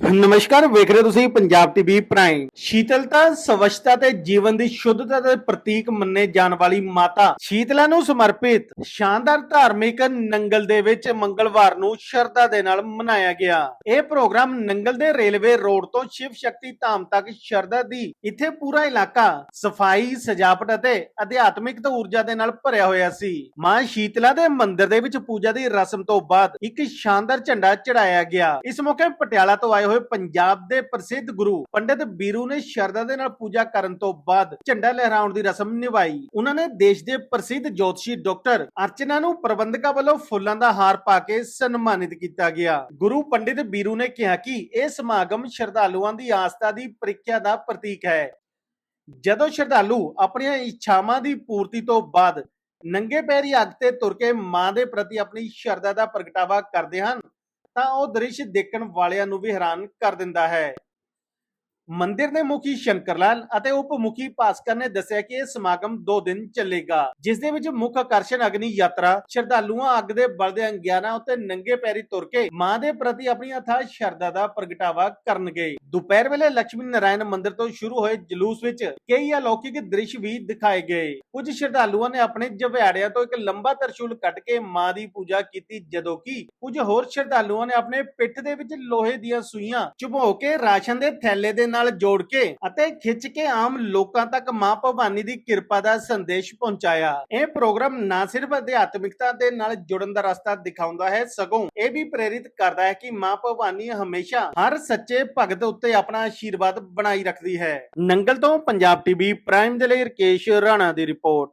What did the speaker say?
ਨਮਸਕਾਰ, ਵੇਖ ਰਹੇ ਤੁਸੀਂ ਪੰਜਾਬ ਟੀਵੀ ਪ੍ਰਾਈਮ। ਸ਼ੀਤਲਤਾ, ਸਵਛਤਾ ਤੇ ਜੀਵਨ ਦੀ ਸ਼ੁੱਧਤਾ ਦੇ ਪ੍ਰਤੀਕ ਮੰਨੇ ਜਾਣ ਵਾਲੀ ਮਾਤਾ ਸ਼ੀਤਲਾ ਨੂੰ ਸਮਰਪਿਤ ਸ਼ਾਨਦਾਰ ਧਾਰਮਿਕ ਨੰਗਲ ਦੇ ਵਿੱਚ ਮੰਗਲਵਾਰ ਨੂੰ ਸ਼ਰਧਾ ਦੇ ਨਾਲ ਮਨਾਇਆ ਗਿਆ। ਇਹ ਪ੍ਰੋਗਰਾਮ ਨੰਗਲ ਦੇ ਰੇਲਵੇ ਰੋਡ ਤੋਂ ਸ਼ਿਵ ਸ਼ਕਤੀ ਧਾਮ ਤੱਕ ਸ਼ਰਧਾ ਦੀ ਇੱਥੇ ਪੂਰਾ ਇਲਾਕਾ ਸਫ਼ਾਈ, ਸਜਾਵਟ ਅਤੇ ਅਧਿਆਤਮਿਕ ਊਰਜਾ ਦੇ ਨਾਲ ਭਰਿਆ ਹੋਇਆ ਸੀ। ਮਾਂ ਸ਼ੀਤਲਾ ਦੇ ਮੰਦਿਰ ਦੇ ਵਿੱਚ ਪੂਜਾ ਦੀ ਰਸਮ ਤੋਂ ਬਾਅਦ ਇੱਕ ਸ਼ਾਨਦਾਰ ਝੰਡਾ ਚੜਾਇਆ ਗਿਆ। ਇਸ ਮੌਕੇ ਪਟਿਆਲਾ ਤੋਂ ਆਏ ਹੋਏ ਪੰਜਾਬ ਦੇ ਪ੍ਰਸਿੱਧ ਗੁਰੂ ਪੰਡਿਤ ਬੀਰੂ ਨੇ ਸ਼ਰਧਾ ਦੇ ਨਾਲ ਪੂਜਾ ਕਰਨ ਤੋਂ ਬਾਅਦ ਝੰਡਾ ਲਹਿਰਾਉਣ ਦੀ ਰਸਮ ਨਿਭਾਈ। ਉਹਨਾਂ ਨੇ ਦੇਸ਼ ਦੇ ਪ੍ਰਸਿੱਧ ਜੋਤਸ਼ੀ ਡਾਕਟਰ ਅਰਚਨਾ ਨੂੰ ਪ੍ਰਬੰਧਕਾਂ ਵੱਲੋਂ ਫੁੱਲਾਂ ਦਾ ਹਾਰ ਪਾ ਕੇ ਸਨਮਾਨਿਤ ਕੀਤਾ ਗਿਆ। ਗੁਰੂ ਪੰਡਿਤ ਬੀਰੂ ਨੇ ਕਿਹਾ ਕਿ ਇਹ ਸਮਾਗਮ ਸ਼ਰਧਾਲੂਆਂ ਦੀ ਆਸਥਾ ਦੀ ਪ੍ਰੀਖਿਆ ਦਾ ਪ੍ਰਤੀਕ ਹੈ। ਜਦੋਂ ਸ਼ਰਧਾਲੂ ਆਪਣੀਆਂ ਇੱਛਾਵਾਂ ਦੀ ਪੂਰਤੀ ਤੋਂ ਬਾਅਦ ਨੰਗੇ ਪੈਰੀ ਅੱਗ ਤੇ ਤੁਰ ਕੇ ਮਾਂ ਦੇ ਪ੍ਰਤੀ ਆਪਣੀ ਸ਼ਰਧਾ ਦਾ ਪ੍ਰਗਟਾਵਾ ਕਰਦੇ ਹਨ ਤਾਂ ਉਹ ਦ੍ਰਿਸ਼ ਦੇਖਣ ਵਾਲਿਆਂ ਨੂੰ ਵੀ ਹੈਰਾਨ ਕਰ ਦਿੰਦਾ ਹੈ। ਮੰਦਿਰ ਦੇ ਮੁਖੀ ਸ਼ੰਕਰ ਲਾਲ ਅਤੇ ਉਪ ਮੁਖੀ ਭਾਸਕਰ ਨੇ ਦੱਸਿਆ ਕਿ ਇਹ ਸਮਾਗਮ 2 ਦਿਨ ਚੱਲੇਗਾ, ਜਿਸ ਦੇ ਵਿੱਚ ਮੁੱਖ ਆਕਰਸ਼ਣ ਅਗਨੀ ਯਾਤਰਾ, ਸ਼ਰਧਾਲੂਆਂ ਅੱਗ ਦੇ ਬਲਦੇ ਅੰਗਿਆਰਾਂ ਉੱਤੇ ਨੰਗੇ ਪੈਰੀ ਤੁਰ ਕੇ ਮਾਂ ਦੇ ਪ੍ਰਤੀ ਆਪਣੀ ਅਥਾਹ ਸ਼ਰਧਾ ਦਾ ਪ੍ਰਗਟਾਵਾ ਕਰਨਗੇ। ਦੁਪਹਿਰ ਵੇਲੇ ਲక్ష్ਮੀ ਨਾਰਾਇਣ ਮੰਦਿਰ ਤੋਂ ਸ਼ੁਰੂ ਹੋਏ ਜਲੂਸ ਵਿੱਚ ਕਈ ਅਲੌਕਿਕ ਦ੍ਰਿਸ਼ ਵੀ ਦਿਖਾਏ ਗਏ। ਕੁਝ ਸ਼ਰਧਾਲੂਆਂ ਨੇ ਆਪਣੇ ਜਵਿਆੜਿਆਂ ਤੋਂ ਇੱਕ ਲੰਬਾ ਤਰਸ਼ੂਲ ਕੱਢ ਕੇ ਮਾਂ ਦੀ ਪੂਜਾ ਕੀਤੀ, ਜਦੋਂ ਕਿ ਕੁਝ ਹੋਰ ਸ਼ਰਧਾਲੂਆਂ ਨੇ ਆਪਣੇ ਪਿੱਠ ਦੇ ਵਿੱਚ ਲੋਹੇ ਦੀਆਂ ਸੂਈਆਂ ਚੁਭੋ ਕੇ ਰਾਸ਼ਨ ਦੇ ਥੈਲੇ ਦੇ ਨਾਲ ਜੋੜ ਕੇ ਅਤੇ ਖਿੱਚ ਕੇ ਆਮ ਲੋਕਾਂ ਤੱਕ ਮਾਂ ਭਵਾਨੀ ਦੀ ਕਿਰਪਾ ਦਾ ਸੰਦੇਸ਼ ਪਹੁੰਚਾਇਆ। ਇਹ ਪ੍ਰੋਗਰਾਮ ਨਾ ਸਿਰਫ ਅਧਿਆਤਮਿਕਤਾ ਦੇ ਨਾਲ ਜੁੜਨ ਦਾ ਰਸਤਾ ਦਿਖਾਉਂਦਾ ਹੈ, ਸਗੋਂ ਇਹ ਵੀ ਪ੍ਰੇਰਿਤ ਕਰਦਾ ਹੈ ਕਿ ਮਾਂ ਭਵਾਨੀ ਹਮੇਸ਼ਾ ਹਰ ਸੱਚੇ ਭਗਤ ਉੱਤੇ ਆਪਣਾ ਆਸ਼ੀਰਵਾਦ ਬਣਾਈ ਰੱਖਦੀ ਹੈ। ਨੰਗਲ ਤੋਂ ਪੰਜਾਬ ਟੀਵੀ ਪ੍ਰਾਈਮ ਦੇ ਲਈ ਰਕੇਸ਼ ਰਾਣਾ ਦੀ ਰਿਪੋਰਟ।